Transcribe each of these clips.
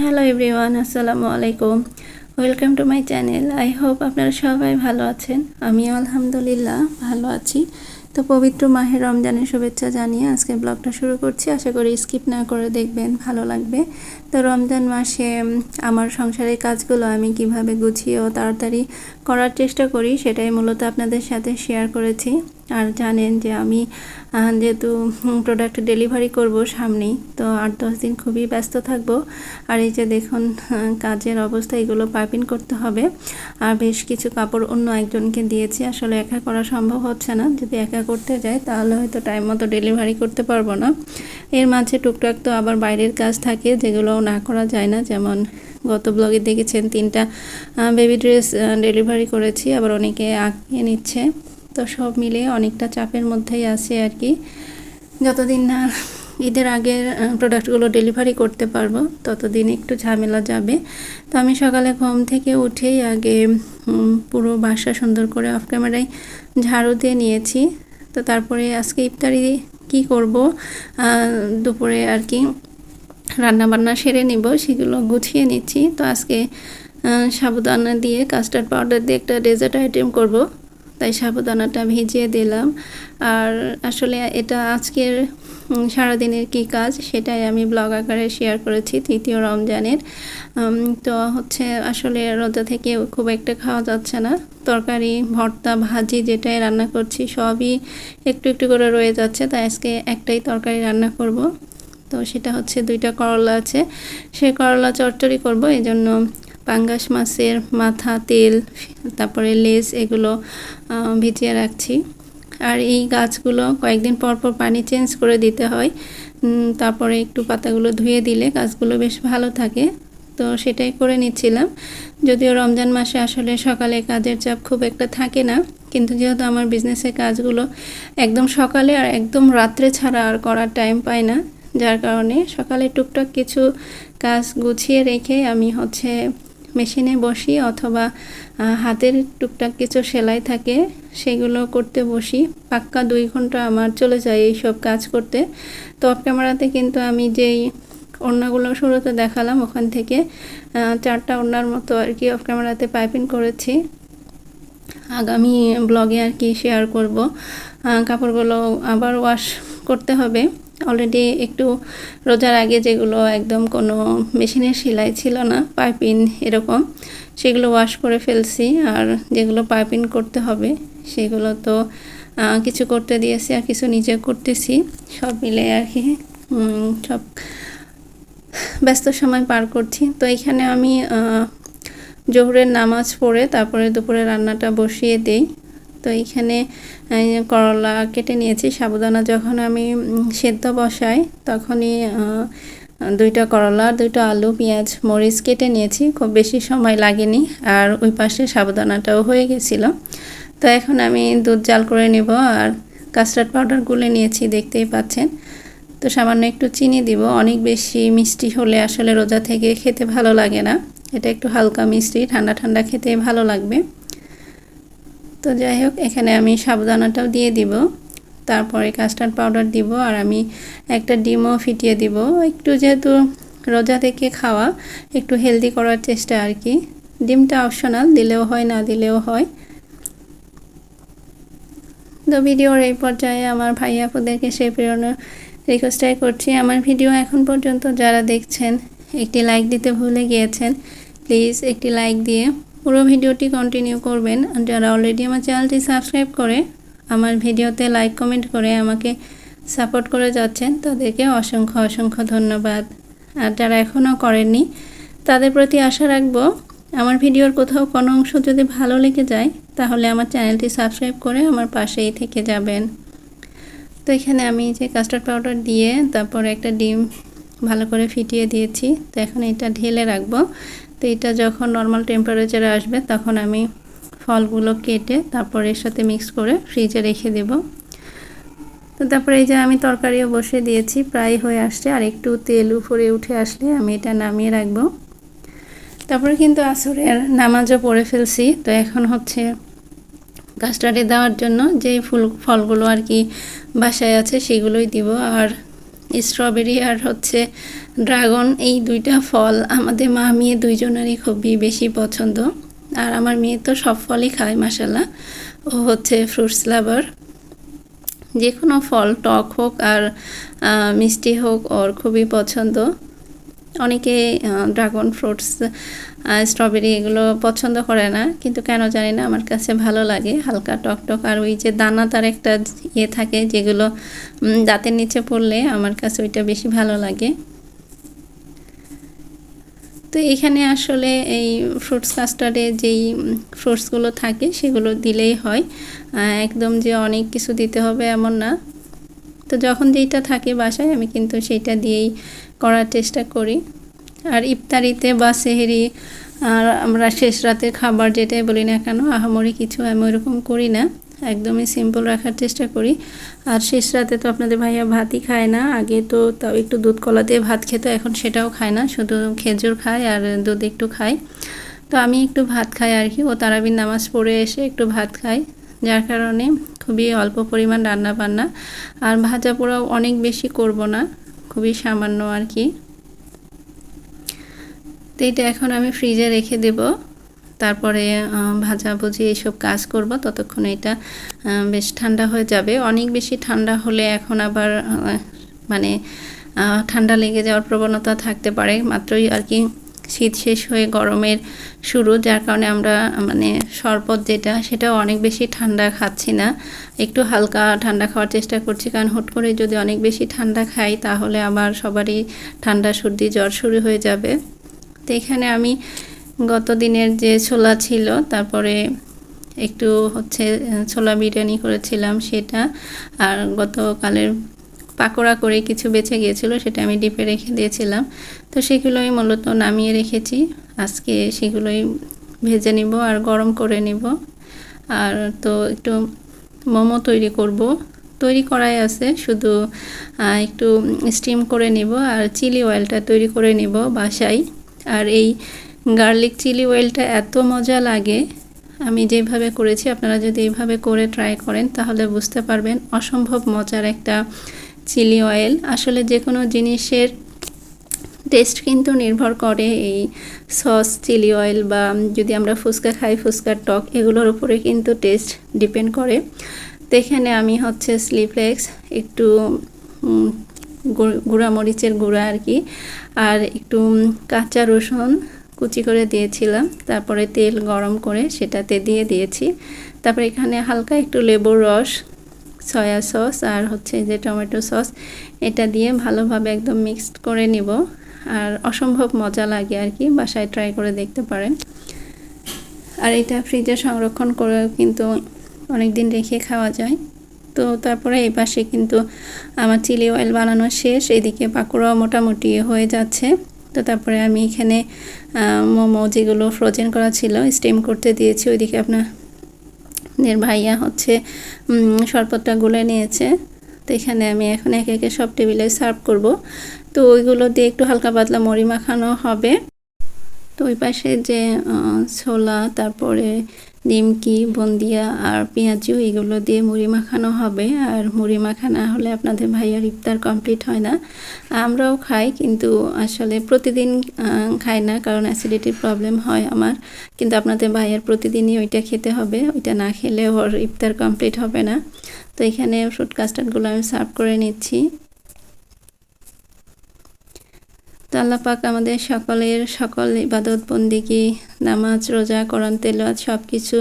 Hello everyone আসসালামু আলাইকুম welcome to my channel I hope আপনারা সবাই ভালো আছেন। আমিও আলহামদুলিল্লাহ ভালো আছি। তো পবিত্র মাহের রমজানের শুভেচ্ছা জানিয়ে আজকে ব্লগটা শুরু করছি। আশা করি স্কিপ না করে দেখবেন, ভালো লাগবে। তো রমজান মাসে আমার সংসারের কাজগুলো আমি কীভাবে গুছিয়ে ও তাড়াতাড়ি করার চেষ্টা করি সেটাই মূলত আপনাদের সাথে শেয়ার করেছি। আর জানেন যে আমি যেহেতু প্রোডাক্ট ডেলিভারি করব সামনেই, তো আট দশ দিন খুবই ব্যস্ত থাকব। আর এই যে দেখুন কাজের অবস্থা এগুলো পাইপিং করতে হবে। আর বেশ কিছু কাপড় অন্য একজনকে দিয়েছি, আসলে একা করা সম্ভব হচ্ছে না। যদি একা করতে যাই, তাহলে হয়তো টাইম মতো ডেলিভারি করতে পারব না। এর মাঝে টুকটাক তো আবার বাইরের কাজ থাকে, যেগুলো না করা যায় না। যেমন গত ব্লগে দেখেছেন তিনটা বেবি ড্রেস ডেলিভারি করেছি, আবার অনেকে আঁকিয়ে নিচ্ছে। তো সব মিলে অনেকটা চাপের মধ্যেই আছে আর কি যতদিন না ঈদের আগের প্রোডাক্টগুলো ডেলিভারি করতে পারব, ততদিন একটু ঝামেলা যাবে। তো আমি সকালে ঘুম থেকে উঠেই আগে পুরো বাসা সুন্দর করে অফ ক্যামেরায় ঝাড়ু দিয়ে নিয়েছি। তো তারপরে আজকে ইফতারি কি করব? দুপুরে আর কি রান্না বান্না সেরে নিব, সেগুলো গুছিয়ে নিচ্ছি। তো আজকে সাবুদানা দিয়ে কাস্টার্ড পাউডার দিয়ে একটা ডেজার্ট আইটেম করব। তাই সাবুদানাটা ভিজিয়ে দিলাম। আর আসলে এটা আজকের সারাদিনের কি কাজ সেটাই আমি ব্লগ আকারে শেয়ার করেছি তৃতীয় রমজানের। তো হচ্ছে আসলে রোজা থেকে খুব একটা খাওয়া যাচ্ছে না। তরকারি, ভর্তা, ভাজি যেটাই রান্না করছি সবই একটু একটু করে রয়ে যাচ্ছে। তাই আজকে একটাই তরকারি রান্না করব। তো সেটা হচ্ছে দুইটা করলা আছে। সেই করলা চচ্চড়ি করব, এই জন্য পাঙ্গাস মাছের মাথা, তেল, তারপরে লেজ এগুলো ভিজিয়ে রাখছি। আর এই গাছগুলো কয়েকদিন পর পর পানি চেঞ্জ করে দিতে হয়। তারপরে একটু পাতাগুলো ধুয়ে দিলে গাছগুলো বেশ ভালো থাকে। তো সেটাই করে নিচ্ছিলাম। যদিও রমজান মাসে আসলে সকালে কাজের চাপ খুব একটা থাকে না, কিন্তু যেহেতু আমার বিজনেসের কাজগুলো একদম সকালে আর একদম রাত্রে ছাড়া আর করার টাইম পায় না যার কারণে সকালে টুকটাক কিছু কাজ গুছিয়ে রেখে আমি হচ্ছে মেশিনে বসি অথবা হাতের টুকটাক কিছু সেলাই থাকে সেগুলো করতে বসি। পাক্কা দুই ঘণ্টা আমার চলে যায় এই সব কাজ করতে। তো অফ ক্যামেরাতে কিন্তু আমি যেই ওড়নাগুলো শুরুতে দেখালাম ওখান থেকে চারটা ওড়নার মতো আর কি অফ ক্যামেরাতে পাইপিং করেছি। আগামী ব্লগে আর কি শেয়ার করব। কাপড়গুলো আবার ওয়াশ করতে হবে। অলরেডি একটু রোজার আগে যেগুলো একদম কোনো মেশিনের সেলাই ছিল না পাইপিন এরকম, সেগুলো ওয়াশ করে ফেলছি। আর যেগুলো পাইপিন করতে হবে, সেগুলো তো কিছু করতে দিয়েছি আর কিছু নিজে করতেছি। সব মিলে আর কি সব ব্যস্ত সময় পার করছি। তো এখানে আমি জোহরের নামাজ পড়ে তারপরে দুপুরে রান্নাটা বসিয়ে দেই। তো এইখানে করলা কেটে নিয়েছি। সাবুদানা যখন আমি সেদ্ধ বসাই, তখনই দুইটা করলা, দুইটা আলু, পেঁয়াজ, মরিচ কেটে নিয়েছি। খুব বেশি সময় লাগেনি, আর ওই পাশে সাবুদানাটাও হয়ে গেছিল। তো এখন আমি দুধ জাল করে নেব, আর কাস্টার্ড পাউডার গুলে নিয়েছি, দেখতেই পাচ্ছেন। তো সামান্য একটু চিনি দিব, অনেক বেশি মিষ্টি হলে আসলে রোজা থেকে খেতে ভালো লাগে না। এটা একটু হালকা মিষ্টি, ঠান্ডা ঠান্ডা খেতে ভালো লাগবে। তো যাই হোক, এখানে আমি সাবুদানাটাও দিয়ে দিব। তারপরে কাস্টার্ড পাউডার দিব আর আমি একটা ডিমও ফিটিয়ে দিব। একটু যেহেতু রোজা থেকে খাওয়া, একটু হেলদি করার চেষ্টা আর কি। ডিমটা অপশনাল দিলেও হয়, না দিলেও হয়। তো ভিডিওর এই পর্যায়ে আমার ভাই আপুদেরকে সেই প্রেরণা রিকোয়েস্টাই করছি। আমার ভিডিও এখন পর্যন্ত যারা দেখছেন, একটি লাইক দিতে ভুলে গিয়েছেন প্লিজ একটি লাইক দিয়ে পুরো ভিডিওটি কন্টিনিউ করবেন। যারা অলরেডি আমার চ্যানেলটি সাবস্ক্রাইব করে, আমার ভিডিওতে লাইক কমেন্ট করে আমাকে সাপোর্ট করে যাচ্ছেন, তাদেরকে অসংখ্য অসংখ্য ধন্যবাদ। আর যারা এখনও করেননি, তাদের প্রতি আশা রাখব, আমার ভিডিওর কোথাও কোনো অংশ যদি ভালো লেগে যায়, তাহলে আমার চ্যানেলটি সাবস্ক্রাইব করে আমার পাশেই থেকে যাবেন। তো এখানে আমি যে কাস্টার্ড পাউডার দিয়ে তারপর একটা ডিম ভালো করে ফিটিয়ে দিয়েছি। তো এখন এটা ঢেলে রাখব। তো এটা যখন নর্মাল টেম্পারেচারে আসবে, তখন আমি ফলগুলো কেটে তারপর এর সাথে মিক্স করে ফ্রিজে রেখে দেব। তো তারপরে এই যে আমি তরকারিও বসে দিয়েছি, প্রায় হয়ে আসছে। আর একটু তেল উপরে উঠে আসলে আমি এটা নামিয়ে রাখব। তারপরে কিন্তু আসরের নামাজও পড়ে ফেলছি। তো এখন হচ্ছে কাস্টার্ডে দেওয়ার জন্য যে ফুল, ফলগুলো আর কি বাসায় আছে, সেগুলোই দিব। আর স্ট্রবেরি আর হচ্ছে ড্রাগন এই দুইটা ফল আমাদের মা মেয়ে দুইজনেরই খুবই বেশি পছন্দ। আর আমার মেয়ে তো সব ফলই খায় মাসাল্লাহ ও হচ্ছে ফ্রুটস লাভার যে কোনো ফল, টক হোক আর মিষ্টি হোক, ওর খুবই পছন্দ। অনেকে ড্রাগন ফ্রুটস স্ট্রবেরি এগুলো পছন্দ করে না। কিন্তু কেন জানি না, আমার কাছে ভালো লাগে। হালকা টক টক আর ওই যে দানাদার একটা ইয়ে থাকে যেগুলো দাঁতের নিচে পড়লে আমার কাছে ওইটা বেশি ভালো লাগে। তো এখানে আসলে এই ফ্রুটস কাস্টার্ডে যেই ফ্রুটসগুলো থাকে সেগুলো দিলেই হয়। একদম যে অনেক কিছু দিতে হবে এমন না। তো যখন যেইটা থাকে বাসায়, আমি কিন্তু সেইটা দিয়েই করার চেষ্টা করি। আর ইফতারিতে বা সেহেরি, আর আমরা শেষ রাতের খাবার যেটাই বলি না কেন, আহামরি কিছু আমি ওইরকম করি না। একদমই সিম্পল রাখার চেষ্টা করি। আর শেষ রাতে তো আপনাদের ভাইয়া ভাতই খায় না, আগে তো তাও একটু দুধ কলা দিয়ে ভাত খেত, এখন সেটাও খায় না, শুধু খেজুর খায় আর দুধ একটু খায়। তো আমি একটু ভাত খাই আর কি, ও তারাবির নামাজ পড়ে এসে একটু ভাত খাই যার কারণে খুবই অল্প পরিমাণ রান্না বান্না। আর ভাজা পোড়াও অনেক বেশি করব না খুবই সামান্য আর কি। তো এটা এখন আমি ফ্রিজে রেখে দেব। তারপরে আহ, ভাজাভুজি এইসব কাজ করব ততক্ষণ এটা বেশ ঠান্ডা হয়ে যাবে। অনেক বেশি ঠান্ডা হলে এখন আবার মানে ঠান্ডা লেগে যাওয়ার প্রবণতা থাকতে পারে। মাত্রই আর কি শীত শেষ হয়ে গরমের শুরু, যার কারণে আমরা মানে শরবত যেটা সেটা অনেক বেশি ঠান্ডা খাচ্ছি না। একটু হালকা ঠান্ডা খাওয়ার চেষ্টা করছি, কারণ হুট করে যদি অনেক বেশি ঠান্ডা খাই, তাহলে আবার সবারই ঠান্ডা সর্দি জ্বর শুরু হয়ে যাবে। তো এখানে আমি গত দিনের যে ছোলা ছিল, তারপরে একটু হচ্ছে, ছোলা বিরিয়ানি করেছিলাম সেটা, আর গতকালের পাকোড়া করে কিছু বেঁচে গিয়েছিল, সেটা আমি ডিপে রেখে দিয়েছিলাম। তো সেগুলোই মূলত নামিয়ে রেখেছি। আজকে সেগুলোই ভেজে নিব আর গরম করে নিব। আর তো একটু মোমো তৈরি করব। তৈরি করাই আছে, শুধু একটু স্টিম করে নিব আর চিলি অয়েলটা তৈরি করে নিব বাসায়। আর এই গার্লিক চিলি অয়েলটা এত মজা লাগে, আমি যেভাবে করেছি, আপনারা যদি এইভাবে করে ট্রাই করেন, তাহলে বুঝতে পারবেন অসম্ভব মজার একটা চিলি অয়েল। আসলে যে কোনো জিনিসের টেস্ট কিন্তু নির্ভর করে এই সস, চিলি অয়েল বা যদি আমরা ফুচকা খাই, ফুচকার টক, এগুলোর উপরে কিন্তু টেস্ট ডিপেন্ড করে। তো এখানে আমি হচ্ছে স্লিপলেক্স একটু গুঁড়া মরিচের গুঁড়া আর কি আর একটু কাঁচা রসুন কুচি করে দিয়েছিলাম। তারপরে তেল গরম করে সেটাতে দিয়ে দিয়েছি। তারপরে এখানে হালকা একটু লেবুর রস সয়া সস আর হচ্ছে যে টমেটো সস এটা দিয়ে ভালোভাবে একদম মিক্সড করে নিব। আর অসম্ভব মজা লাগে আর কি, বাসায় ট্রাই করে দেখতে পারেন। আর এটা ফ্রিজে সংরক্ষণ করেও কিন্তু অনেক দিন রেখে খাওয়া যায়। তো তারপরে এই পাশে কিন্তু আমার চিলি অয়েল বানানো শেষ, এদিকে পাকোড়াও মোটামুটি হয়ে যাচ্ছে। তো তারপরে আমি এখানে মোমো যেগুলো ফ্রোজেন করা ছিল স্টিম করতে দিয়েছি, ওইদিকে আপনার নের ভাইয়া হচ্ছে শরবতটা গুলে নিয়েছে। তো এখানে আমি এখন একে একে সব টেবিলে সার্ভ করব। তো ওইগুলো দিয়ে একটু হালকা পাতলা মরি মাখানো হবে। তো ওই পাশে যে ছোলা, তারপরে নিমকি, বন্দিয়া আর পেঁয়াজু, এগুলো দিয়ে মুড়ি মাখানো হবে। আর মুড়ি মাখা না হলে আপনাদের ভাইয়ার ইফতার কমপ্লিট হয় না। আমরাও খাই, কিন্তু আসলে প্রতিদিন খাই না, কারণ অ্যাসিডিটির প্রবলেম হয় আমার। কিন্তু আপনাদের ভাইয়ার প্রতিদিনই ওইটা খেতে হবে। ওইটা না খেলে ওর ইফতার কমপ্লিট হবে না। তো এখানে ফ্রুট কাস্টার্ডগুলো আমি সার্ভ করে নিচ্ছি। তো আল্লাহ পাক আমাদের সকলের সকল ইবাদত, বন্দিগি, নামাজ, রোজা, কোরআন, তেলাওয়াত সব কিছু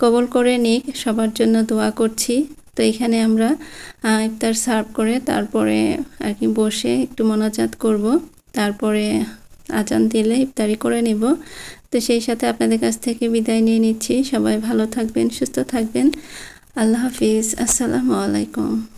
কবল করে নিক, সবার জন্য দোয়া করছি। তো এখানে আমরা ইফতার সার্ভ করে তারপরে আর কি বসে একটু মোনাজাত করব। তারপরে আজান দিলে ইফতারি করে নিব। তো সেই সাথে আপনাদের কাছ থেকে বিদায় নিয়ে নিচ্ছি। সবাই ভালো থাকবেন, সুস্থ থাকবেন। আল্লাহ হাফিজ। আসসালামু আলাইকুম।